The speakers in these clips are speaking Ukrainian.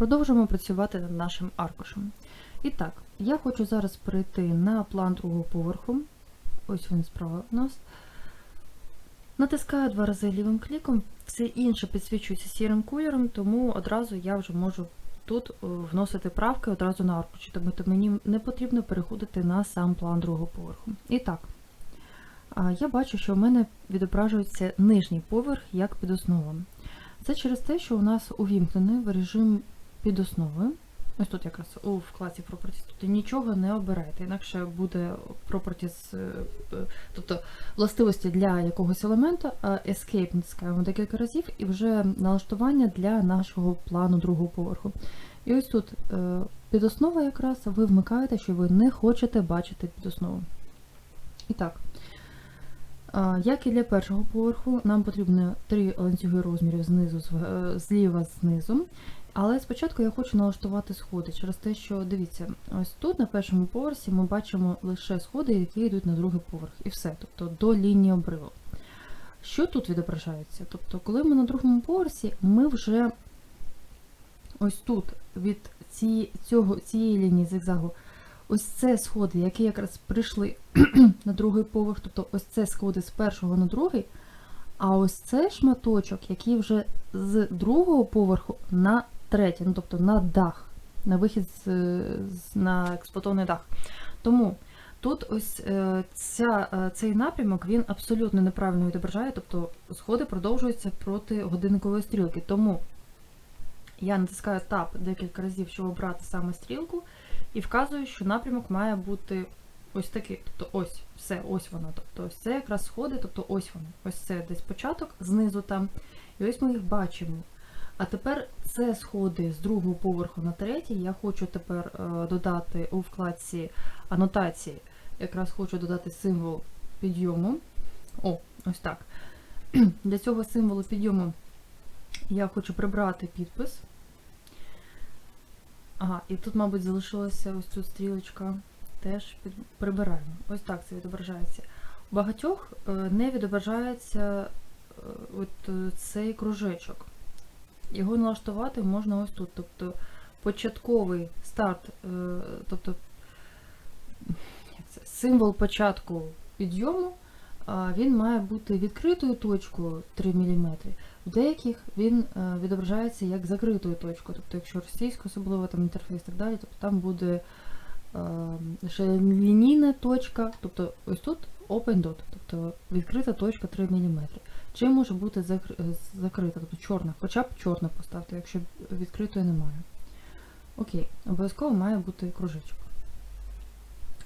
Продовжуємо працювати над нашим аркушем. І так, я хочу зараз перейти на план другого поверху. Ось він справа у нас. Натискаю два рази лівим кліком, все інше підсвічується сірим кольором, тому одразу я вже можу тут е, вносити правки одразу на аркуші, тому то мені не потрібно переходити на сам план другого поверху. І так, я бачу, що в мене відображується нижній поверх як під основом. Це через те, що у нас увімкнений в режим під основою. Ось тут якраз у вкладці Properties, тобто нічого не обирайте, інакше буде Properties, е, е, тобто властивості для якогось елементу, а Escape натискаємо декілька разів і вже налаштування для нашого плану другого поверху. І ось тут е, під основа якраз ви вмикаєте, що ви не хочете бачити під основу. І так, Як і для першого поверху, нам потрібно три ланцюги розмірів знизу, зліва знизу. Але спочатку я хочу налаштувати сходи через те, що дивіться, ось тут на першому поверсі ми бачимо лише сходи, які йдуть на другий поверх, і все, тобто до лінії обриву. Що тут відображається? Тобто, коли ми на другому поверсі, ми вже ось тут від ці, цього, цієї лінії зигзагу, ось це сходи, які якраз прийшли на другий поверх, тобто ось це сходи з першого на другий, а ось це шматочок, який вже з другого поверху на третій, ну тобто на дах, на вихід з, на експлуатований дах. Тому тут ось е, ця, е, цей напрямок він абсолютно неправильно відображає, тобто сходи продовжуються проти годинникової стрілки. Тому я натискаю Tab декілька разів, щоб обрати саме стрілку, і вказую, що напрямок має бути ось такий. Тобто ось, все, ось воно. Тобто ось це якраз сходи, тобто ось воно. Ось це десь початок, знизу там. І ось ми їх бачимо. А тепер це сходи з другого поверху на третій. Я хочу тепер е, додати у вкладці анотації, якраз хочу додати символ підйому. О, ось так. Для цього символу підйому я хочу прибрати підпис. Ага, і тут, мабуть, залишилася ось тут стрілочка. Теж під... прибираємо. Ось так це відображається. У багатьох е, не відображається е, от цей кружечок. Його налаштувати можна ось тут. Тобто початковий старт, е, тобто символ початку підйому, він має бути відкритою точкою 3 мм. В деяких він е, відображається як закритою точкою. Тобто, якщо російською, особливо там інтерфейс і так далі, тобто там буде е, лише лінійна точка, тобто ось тут open dot, тобто відкрита точка 3 мм. Чи може бути е, закрита, тобто чорна, хоча б чорна поставте, якщо відкритої немає. Окей, обов'язково має бути кружечок.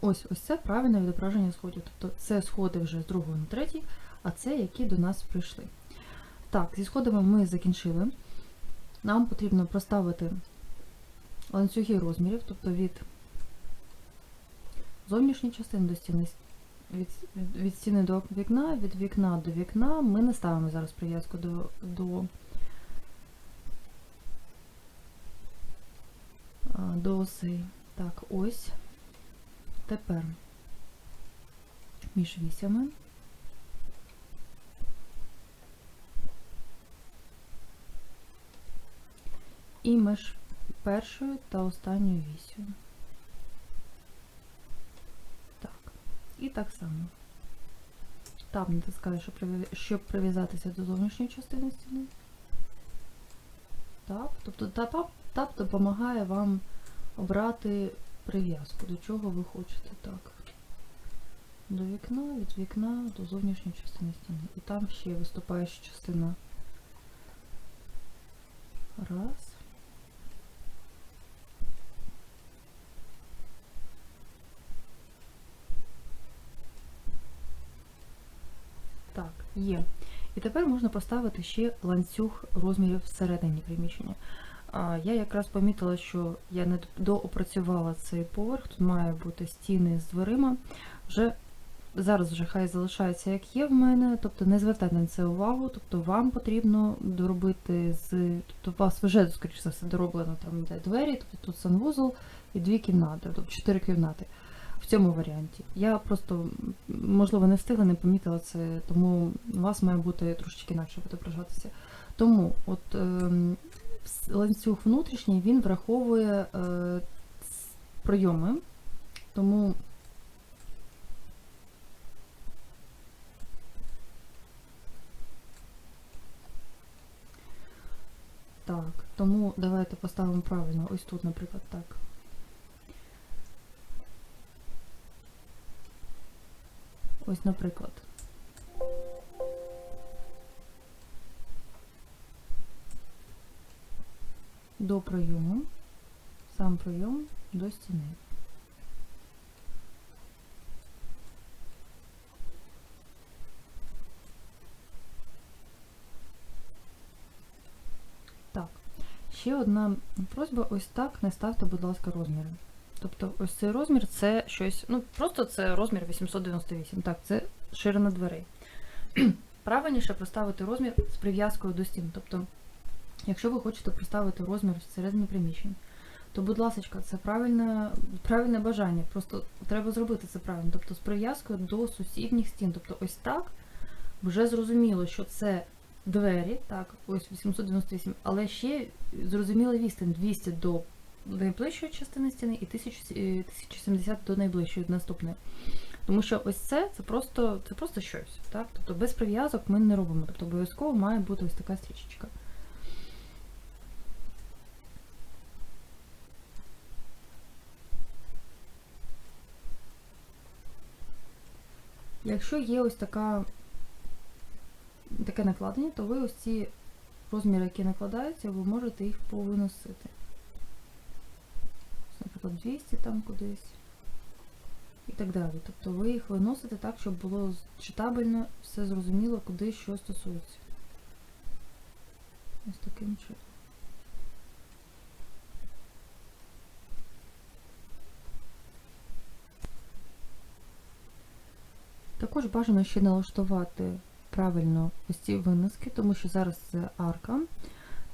Ось, ось це правильне відображення сходів. Тобто це сходи вже з другого на третій, а це які до нас прийшли. Так, зі сходами ми закінчили. Нам потрібно проставити ланцюги розмірів, тобто від зовнішньої частини до стіни, від, від, стіни до вікна, від вікна до вікна. Ми не ставимо зараз прив'язку до, до, до осей. Так, ось. Тепер між вісями. І між першою та останньою вісю. Так. І так само. Там натискаю, щоб прив'я- щоб прив'язатися до зовнішньої частини стіни. Так. Тобто тап, тап допомагає вам обрати прив'язку, до чого ви хочете. Так. До вікна, від вікна до зовнішньої частини стіни. І там ще виступаюча частина. Раз. Так, є. І тепер можна поставити ще ланцюг розмірів всередині приміщення. Я якраз помітила, що я не доопрацювала цей поверх, тут має бути стіни з дверима. Вже зараз вже хай залишається як є в мене, тобто не звертайте на це увагу, тобто вам потрібно доробити з. Тобто у вас вже, скоріше за все, дороблено там де двері, тобто тут санвузол і дві кімнати, тобто чотири кімнати в цьому варіанті. Я просто, можливо, не встигла, не помітила це, тому у вас має бути трошечки інакше відображатися. Тому, от с- ланцюг внутрішній він враховує е, прийоми, тому так, тому давайте поставимо правильно. Ось тут, наприклад, так. Ось, наприклад. До прийому, сам прийом до стіни. Так, ще одна просьба, ось так не ставте, будь ласка, розміри. Тобто ось цей розмір це щось, ну просто це розмір 898. Так, це ширина дверей. Правильніше поставити розмір з прив'язкою до стін. Тобто, якщо ви хочете поставити розмір всередині приміщень, то, будь ласка, це правильне, правильне бажання. Просто треба зробити це правильно. Тобто з прив'язкою до сусідніх стін. Тобто, ось так вже зрозуміло, що це двері, так, ось 898, але ще зрозуміла відстань 200 до найближчої частини стіни і 1000, е, 1070 до найближчої наступної. Тому що ось це це просто, це просто щось. Так? Тобто без прив'язок ми не робимо. Тобто обов'язково має бути ось така стрічечка. Якщо є ось така, таке накладення, то ви ось ці розміри, які накладаються, ви можете їх повиносити. Наприклад, 200 там кудись і так далі. Тобто ви їх виносите так, щоб було читабельно, все зрозуміло, куди що стосується. Ось таким чином. Також бажано ще налаштувати правильно ось ці виноски, тому що зараз це арка.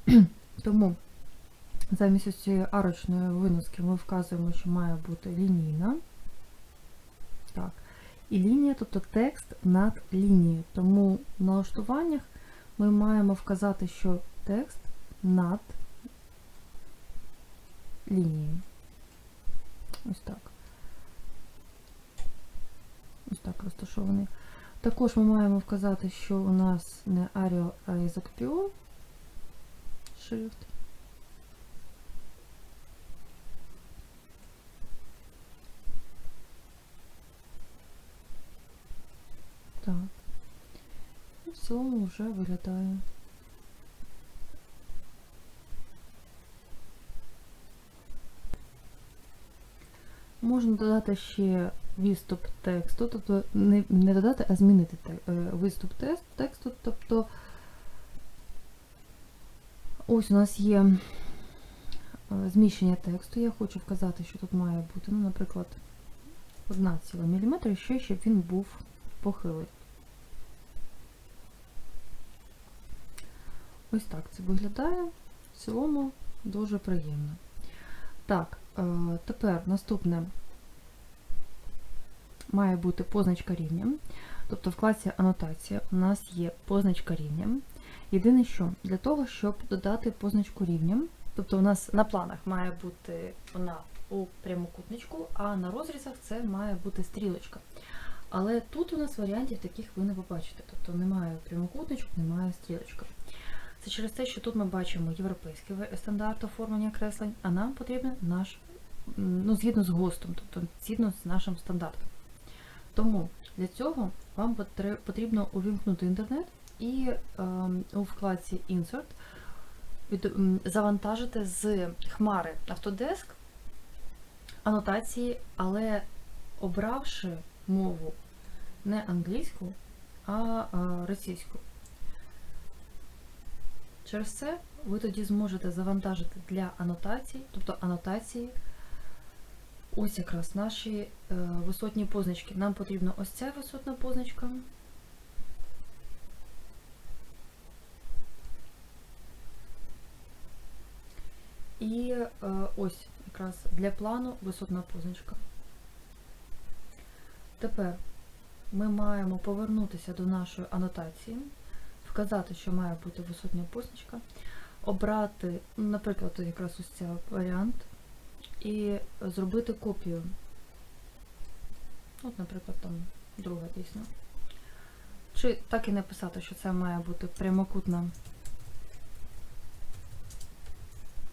Тому замість ось цієї арочної виноски ми вказуємо, що має бути лінійна. Так. І лінія, тобто текст над лінією. Тому в налаштуваннях ми маємо вказати, що текст над лінією. Ось так. Ось так розташований. Також ми маємо вказати, що у нас не Arial, а Pure шрифт. Так. І в цілому вже виглядає. Можна додати ще відступ тексту, тобто не, не додати, а змінити е, виступ тексту. Тобто ось у нас є е, зміщення тексту. Я хочу вказати, що тут має бути, ну, наприклад, 1 ціла мм, ще щоб він був похилий. Ось так це виглядає. В цілому дуже приємно. Так, е, тепер наступне має бути позначка рівня. Тобто в класі анотація у нас є позначка рівня. Єдине, що для того, щоб додати позначку рівня, тобто у нас на планах має бути вона у прямокутничку, а на розрізах це має бути стрілочка. Але тут у нас варіантів таких ви не побачите. Тобто немає прямокутничку, немає стрілочка. Це через те, що тут ми бачимо європейський стандарт оформлення креслень, а нам потрібен наш, ну, згідно з ГОСТом, тобто згідно з нашим стандартом. Тому для цього вам потрібно увімкнути інтернет і ем, у вкладці Insert завантажити з хмари Autodesk анотації, але обравши мову не англійську, а, а російську. Через це ви тоді зможете завантажити для анотацій, тобто анотації, ось якраз наші е, висотні позначки. Нам потрібна ось ця висотна позначка. І е, ось якраз для плану висотна позначка. Тепер ми маємо повернутися до нашої анотації, вказати, що має бути висотня позначка, обрати, ну, наприклад, якраз ось цей варіант, і зробити копію. От, наприклад, там друга дійсно. Чи так і написати, що це має бути прямокутна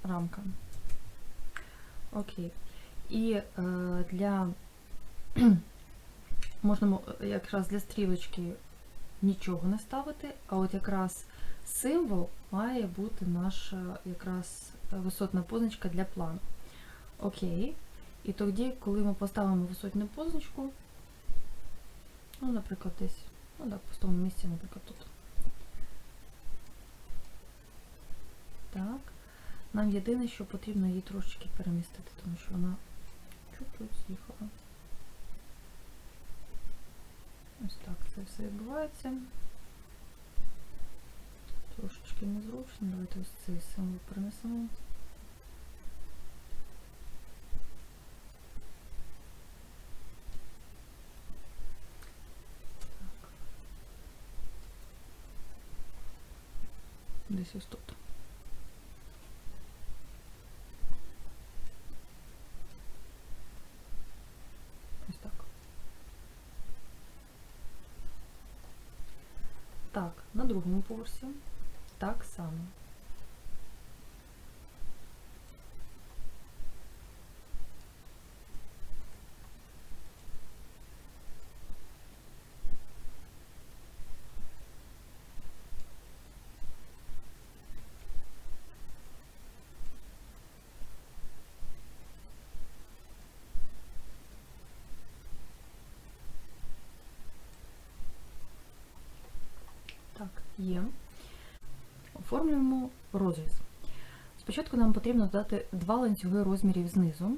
рамка. Окей. І е, для можна якраз для стрілочки нічого не ставити, а от якраз символ має бути наша якраз висотна позначка для плану. Окей. І тоді, коли ми поставимо висотну позначку, ну, наприклад, десь, ну так, в пустому місці, наприклад, тут. Так. Нам єдине, що потрібно її трошечки перемістити, тому що вона чуть-чуть з'їхала. Ось так це все відбувається. Трошечки незручно. Давайте ось цей символ перенесемо. Так. Десь ось тут. Ось так. Так, на другому так само. Так, є. Оформлюємо розріз. Спочатку нам потрібно додати два ланцюги розмірів знизу.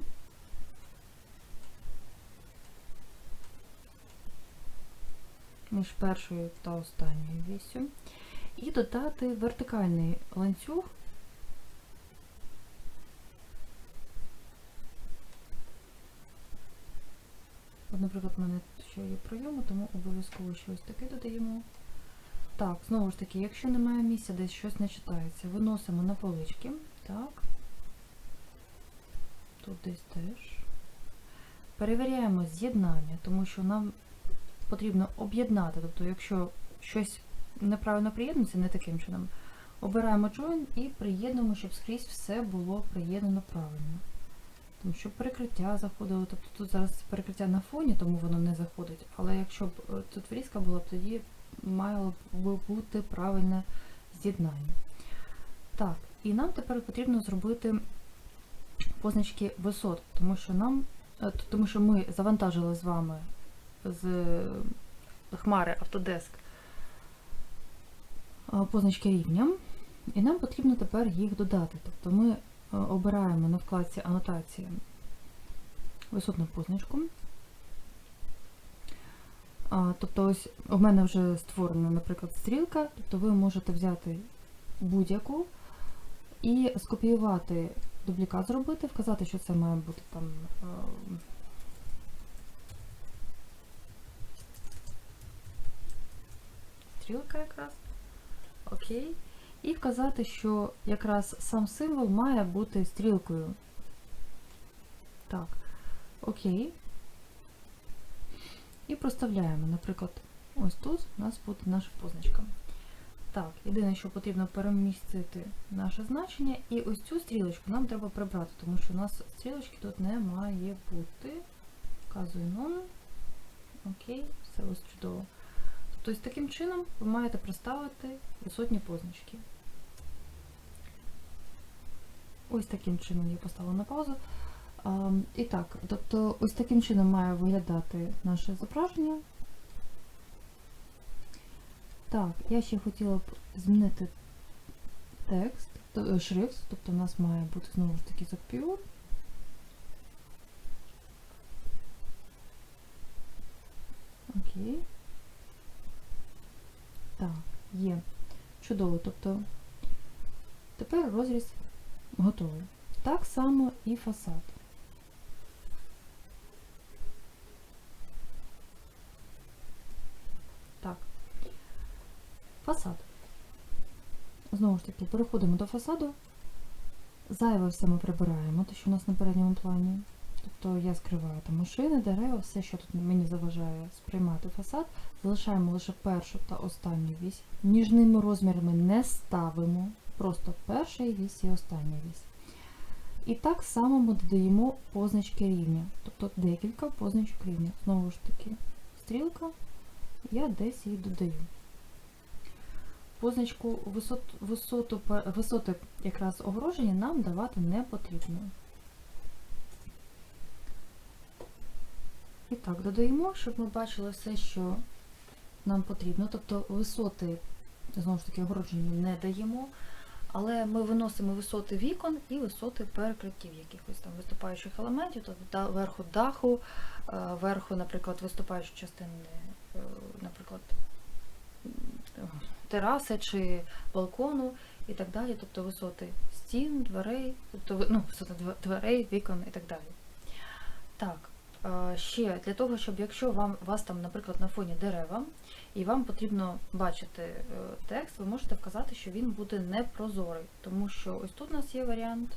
Між першою та останньою вісю. І додати вертикальний ланцюг. Наприклад, в мене ще є прийоми, тому обов'язково щось таке додаємо. Так, знову ж таки, якщо немає місця, десь щось не читається, виносимо на полички. Так. Тут десь теж. Перевіряємо з'єднання, тому що нам потрібно об'єднати. Тобто, якщо щось неправильно приєднується, не таким чином, обираємо join і приєднуємо, щоб скрізь все було приєднано правильно. Тому що перекриття заходило, тобто тут зараз перекриття на фоні, тому воно не заходить. Але якщо б е, тут врізка була, тоді мало б бути правильне з'єднання. Так, і нам тепер потрібно зробити позначки висот, тому що нам, е, тому що ми завантажили з вами з хмари Autodesk е, позначки рівня, і нам потрібно тепер їх додати. Тобто ми е, обираємо на вкладці анотація висотну позначку. Тобто, ось у мене вже створена, наприклад, стрілка, тобто ви можете взяти будь-яку і скопіювати дублікат зробити, вказати, що це має бути там. Стрілка якраз. Окей. І вказати, що якраз сам символ має бути стрілкою. Так. Окей. І проставляємо, наприклад, ось тут у нас буде наша позначка. Так, єдине, що потрібно перемістити наше значення, і ось цю стрілочку нам треба прибрати, тому що у нас стрілочки тут не має бути. Вказую non. Окей, все ось чудово. Тобто таким чином ви маєте проставити висотні позначки. Ось таким чином я поставила на паузу. А, І так, тобто ось таким чином має виглядати наше зображення. Так, я ще хотіла б змінити текст, е, шрифт, тобто у нас має бути знову ж таки Pure. Окей. Так, є. Чудово. Тобто тепер розріз готовий. Так само і фасад. Так. Фасад. Знову ж таки, переходимо до фасаду. Зайве все ми прибираємо, те, що у нас на передньому плані. Тобто я скриваю там машини, дерева, все, що тут мені заважає сприймати фасад. Залишаємо лише першу та останню вісь. Між ними розмірами не ставимо. Просто перша вісь і остання вісь. І так само ми додаємо позначки рівня. Тобто декілька позначок рівня. Знову ж таки, стрілка, я десь її додаю. Позначку висот, висоту, висоти якраз огороження нам давати не потрібно. І так, додаємо, щоб ми бачили все, що нам потрібно. Тобто висоти, знову ж таки, огородження не даємо, але ми виносимо висоти вікон і висоти перекриттів якихось там виступаючих елементів, тобто верху даху, е, верху, наприклад, виступаючої частини, е, наприклад, тераси чи балкону і так далі, тобто висоти стін, дверей, тобто ну, висоти дверей, вікон і так далі. Так, е, ще для того, щоб якщо вам вас там, наприклад, на фоні дерева, і вам потрібно бачити е, текст, ви можете вказати, що він буде непрозорий, тому що ось тут у нас є варіант.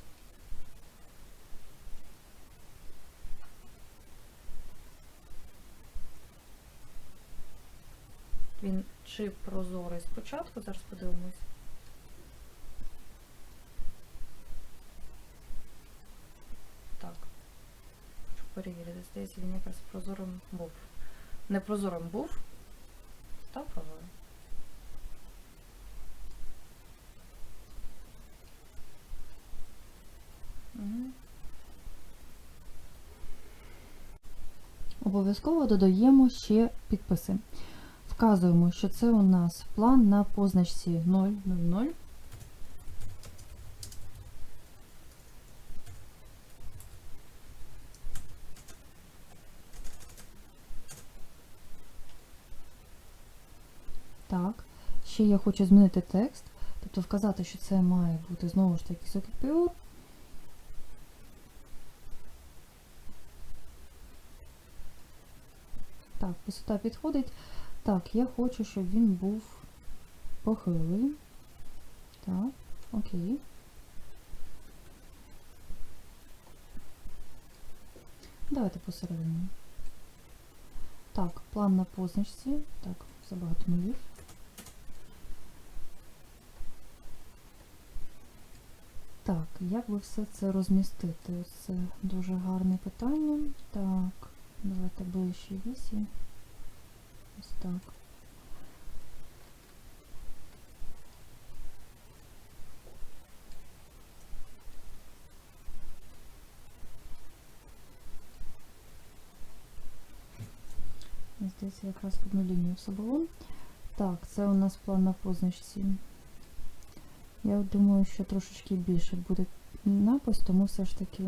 Він чи прозорий спочатку, зараз подивимось. Так. Хочу перевірити. Здається, він якраз прозорим був. Не прозорим був. Став прозорим. Обов'язково додаємо ще підписи. Вказуємо, що це у нас план на позначці 000. Так, ще я хочу змінити текст, тобто вказати, що це має бути знову ж таки Сокіпюр. Так, висота підходить. Так, я хочу, щоб він був похилий. Так, окей. Давайте посередині. Так, план на позначці. Так, забагато нулів. Так, як би все це розмістити? Це дуже гарне питання. Так, давайте ближче вісі. Ось так. Здається, якраз одну лінію все. Так, це у нас план на позначці. Я думаю, що трошечки більше буде напис, тому все ж таки.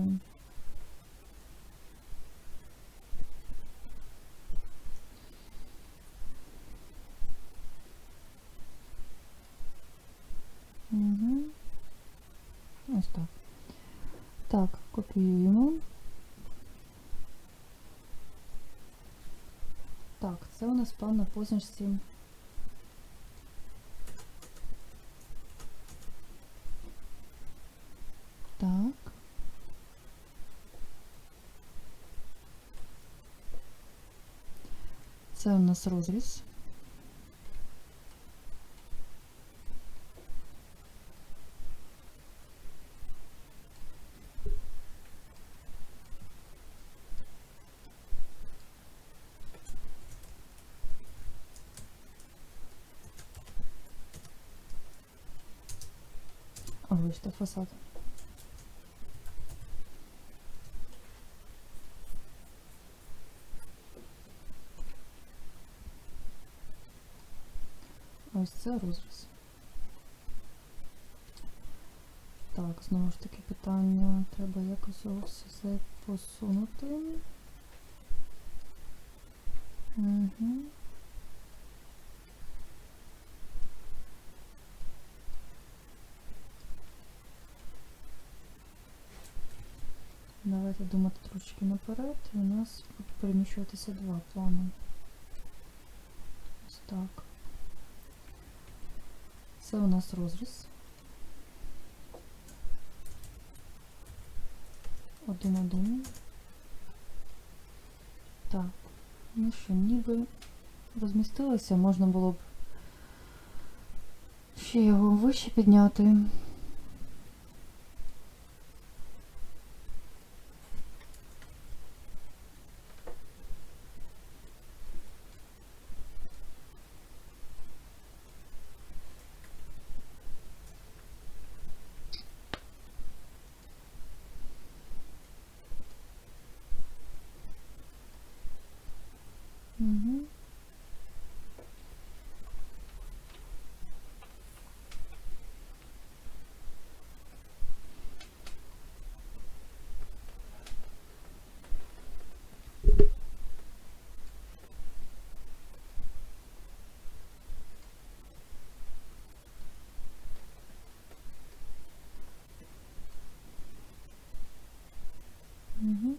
Угу. Ось так. Так, копіюємо. Так, це у нас план на позначці. Так. Це у нас розріз. О, фасад. Ось це розріз. Так, знову ж таки питання. Треба якось його все посунути. Угу. Давайте думати трошки наперед. І у нас будуть переміщуватися два плани. Ось так. Це у нас розріз. 1-1. Так, ну що, ніби розмістилося, можна було б ще його вище підняти. Угу. Угу.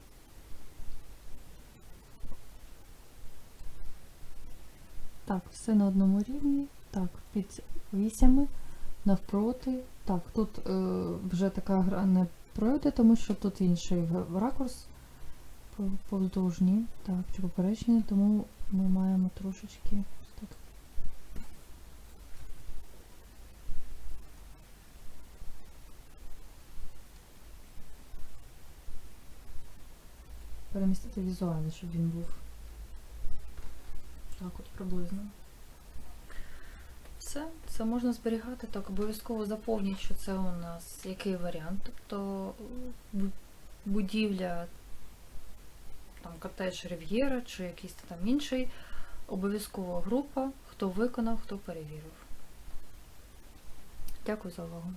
Так, все на одному рівні. Так, під вісями, навпроти. Так, тут е, вже така гра не пройде, тому що тут інший ракурс по- повздовжні, так, чи поперечні, тому ми маємо трошечки. Перемістити візуально, щоб він був так от приблизно. Все, це можна зберігати, так обов'язково заповніть, що це у нас який варіант. Тобто будівля, там котедж Рів'єра чи якийсь там інший. Обов'язково група, хто виконав, хто перевірив. Дякую за увагу.